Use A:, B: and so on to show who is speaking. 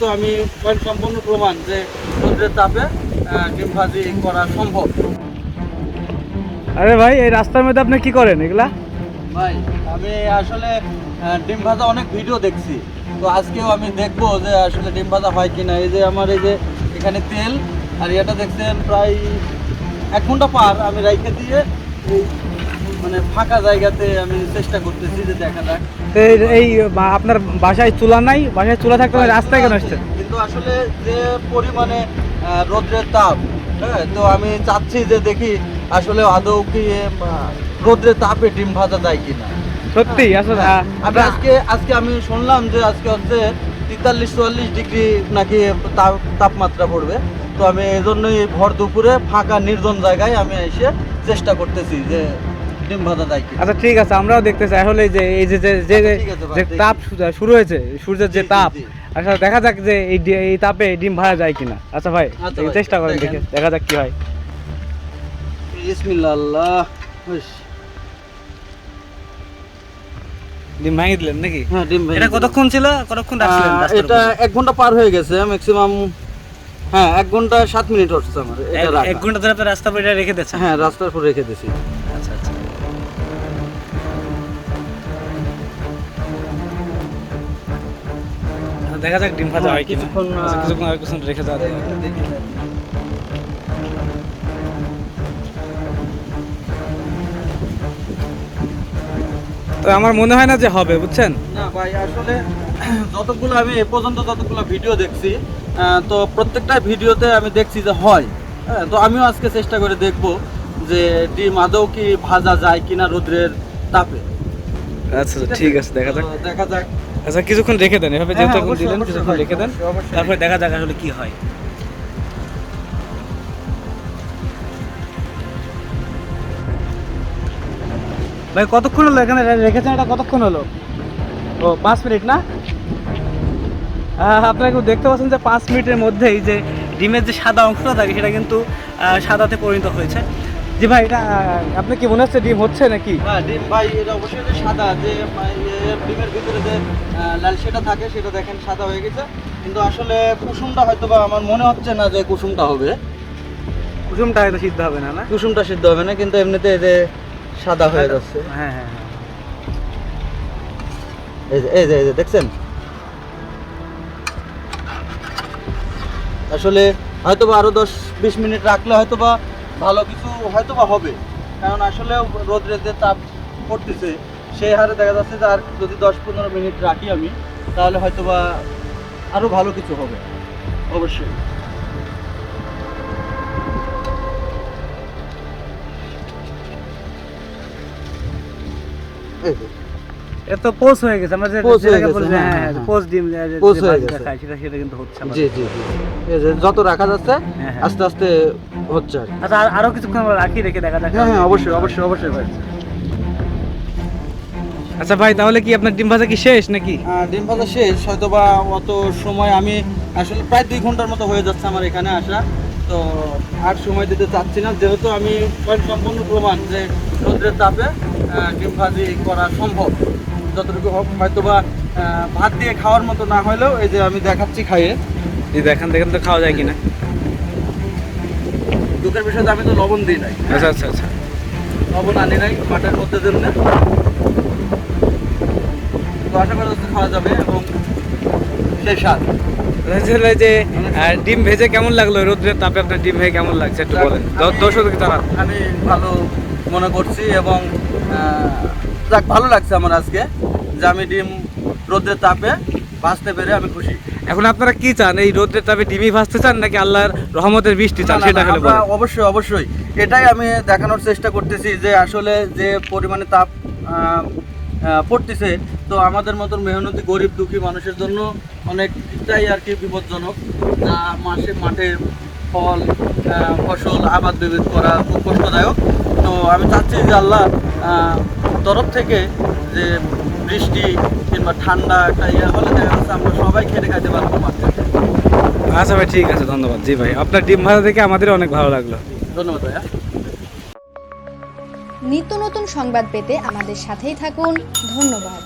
A: তো আমি সম্পূর্ণ প্রমাণ যে রোদ্রের তাপে ডিম ভাজি করা সম্ভব।
B: আরে ভাই এই রাস্তার মধ্যে আপনি কি করেন এগুলা?
A: ভাই আমি আসলে ডিম ভাজা অনেক ভিডিও দেখছি। তো আজকেও আমি দেখব যে আসলে ডিম ভাজা হয় কিনা। এই যে আমার এই যে এখানে তেল আর এটা দেখছেন প্রায় এক ঘণ্টা পার আমি রাইখে দিয়ে মানে ফাঁকা জায়গাতে আমি চেষ্টা করতেছি যে দেখা যাক।
B: এই- এই আপনার বাসায় চুলা নাই বাসায় চুলা থাকতে রাস্তায় কেন আসছেন?
A: কিন্তু আসলে যে পরিমাণে রোদ্রের তাপ হ্যাঁ তো আমি চাচ্ছি যে দেখি আসলে আদৌ কি রোদ্রের তাপে ডিম ভাজা যায় কিনা।
B: সত্যি আসলে
A: হ্যাঁ, আমি আজকে আজকে আমি শুনলাম যে আজকে হচ্ছে তেতাল্লিশ চুয়াল্লিশ ডিগ্রি নাকি তাপ- তাপমাত্রা পড়বে। তো আমি এই জন্যই ভর দুপুরে ফাঁকা নির্জন জায়গায় আমি এসে চেষ্টা করতেছি যে ডিম ভাজা
B: আচ্ছা ঠিক আছে আমরাও দেখতে চাই আসলে যে এই যে যে- যে
A: আচ্ছা।
B: তাপ শুরু হয়েছে সূর্যের যে তাপ। আচ্ছা দেখা যাক যে এই এই তাপে ডিম ভাজা যায় কিনা। আচ্ছা ভাই
A: আচ্ছা
B: চেষ্টা করেন দেখে দেখা যাক কি হয়। ডিম ভাঙিয়ে দিলেন নাকি?
A: হ্যাঁ ডিম
B: এটা কতক্ষণ ছিল? কতক্ষণ রাখছিলেন
A: এটা এক ঘণ্টা পার হয়ে গেছে ম্যাক্সিমাম হ্যাঁ এক ঘণ্টা সাত মিনিট হচ্ছে আমার
B: এক- ঘণ্টা ধরে আপনি রাস্তার এটা রেখে দিচ্ছেন
A: হ্যাঁ রাস্তার উপর রেখে দিছি
B: দেখা যাক ডিম ভাজা
A: হ্যাঁ,
B: হয় কিনা।
A: কিছুক্ষণ,
B: আচ্ছা, কিছুক্ষণ আর কিছুক্ষণ রেখে যাওয়া। তো আমার মনে হয় না যে হবে বুঝছেন?
A: না ভাই আসলে যতগুলো আমি এ পর্যন্ত যতগুলো ভিডিও দেখছি তো প্রত্যেকটা ভিডিওতে আমি দেখছি যে হয়। হ্যাঁ, তো আমিও আজকে চেষ্টা করে দেখব যে ডিম আদৌ কি ভাজা যায় কিনা রোদ্রের তাপে।
B: আচ্ছা ঠিক আছে? দেখা যাক।
A: দেখা যাক।
B: আচ্ছা কিছুক্ষণ রেখে দেন এভাবে
A: হ্যাঁ,
B: যেহেতু এখন দিলেন কিছুক্ষণ
A: ভাই,
B: রেখে দেন। তারপরে দেখা যাক আসলে কি হয়। ভাই কতক্ষণ হলো এখানে? রেখেছেন এটা কতক্ষণ হলো? ও পাঁচ মিনিট না? আপনারা দেখতে পাচ্ছেন যে পাঁচ মিনিটের মধ্যেই যে ডিমের যে সাদা অংশটা থাকে সেটা কিন্তু সাদাতে পরিণত হয়েছে। জি ভাই এটা আপনি কি মনে হচ্ছে ডিম হচ্ছে নাকি?
A: হ্যাঁ ডিম ভাই এটা অবশ্যই যে সাদা যে ডিমের ভিতরে যে লাল সেটা থাকে সেটা দেখেন সাদা হয়ে গেছে। কিন্তু আসলে কুসুমটা হয়তো বা আমার মনে হচ্ছে না যে কুসুমটা হবে।
B: কুসুমটা হয়তো সিদ্ধ হবে না না?
A: কুসুমটা সিদ্ধ হবে না কিন্তু এমনিতে এই যে সাদা হয়ে যাচ্ছে।
B: হ্যাঁ হ্যাঁ। হ্যাঁ
A: এই যে এই যে এই যে দেখছেন? আসলে হয়তো বা আরও দশ বিশ মিনিট রাখলে হয়তো বা ভালো কিছু হয়তো বা হবে কারণ আসলে রোদ্রের যে তাপ পড়তেছে সেই হারে দেখা যাচ্ছে যে আর যদি দশ পনেরো মিনিট রাখি আমি তাহলে হয়তো বা আরও ভালো কিছু হবে অবশ্যই
B: পোস হয়ে গেছে আমরা যে
A: পোচ হয়ে গেছে, হ্যাঁ,
B: হ্যাঁ পোস ডিম
A: হয়ে গেছে।
B: সেটা সেটা কিন্তু হচ্ছে।
A: জি জি জি যত রাখা যাচ্ছে। আস্তে আস্তে হচ্ছে আর
B: আচ্ছা আর- কিছুক্ষণ আমরা রাখি রেখে দেখা যাক।
A: হ্যাঁ হ্যাঁ অবশ্যই অবশ্যই অবশ্যই ভাই।
B: আচ্ছা ভাই তাহলে কি আপনার ডিম ভাজা কি শেষ নাকি?
A: আহ, ডিম ভাজা শেষ। হয়তো বা অত সময় আমি আসলে প্রায় দুই ঘণ্টার মতো হয়ে যাচ্ছে আমার এখানে আসা। তো আর সময় দিতে চাচ্ছি না। যেহেতু আমি সম্পূর্ণ প্রমাণ যে রোদ্রের তাপে ডিম ভাজি করা সম্ভব। যতটুকু হোক হয়তো বা ভাত দিয়ে খাওয়ার মতো না হলেও এই যে আমি দেখাচ্ছি খাইয়ে।
B: এই দেখেন দেখেন তো খাওয়া যায় কিনা?
A: দুঃখের বিষয়ে আমি তো লবণ দিই নাই।
B: আচ্ছা আচ্ছা আচ্ছা।
A: লবণ আনি নাই মাঠের মধ্যে জন্য তো আশা করা খাওয়া যাবে এবং সেই স্বাদ।
B: আসলে যে ডিম ভেজে কেমন লাগল? রোদ্রের তাপে আপনার ডিম ভেজে কেমন লাগছে? একটু বলেন। দর্শক তারা
A: আমি ভালো মনে করছি এবং যাক ভালো লাগছে আমার আজকে যে আমি ডিম রোদের তাপে ভাজতে পেরে আমি খুশি।
B: এখন আপনারা কি চান? এই রোদ্রের তাপে ডিমই ভাজতে চান নাকি আল্লাহর রহমতের বৃষ্টি চান? সেটা হলে
A: অবশ্যই অবশ্যই। এটাই আমি দেখানোর চেষ্টা করতেছি যে আসলে যে পরিমাণে তাপ পড়তেছে তো আমাদের মতন মেহনতি গরিব দুঃখী মানুষের জন্য অনেকটাই আর কি বিপজ্জনক। যা মাসে মাঠে ফল ফসল আবাদ বিবিধ করা খুব কষ্টদায়ক। তো আমি চাচ্ছি যে আল্লাহ তরফ থেকে যে বৃষ্টি কিংবা ঠান্ডা একটা ইয়ে হলে দেখা যাচ্ছে আমরা সবাই খেটে খাইতে পারব মাঠে।
B: আচ্ছা ভাই ঠিক আছে ধন্যবাদ। জি ভাই আপনার ডিম ভাজা দেখে আমাদের অনেক ভালো লাগল।
A: ধন্যবাদ ভাইয়া।
C: নিত্য নতুন সংবাদ পেতে আমাদের সাথেই থাকুন। ধন্যবাদ।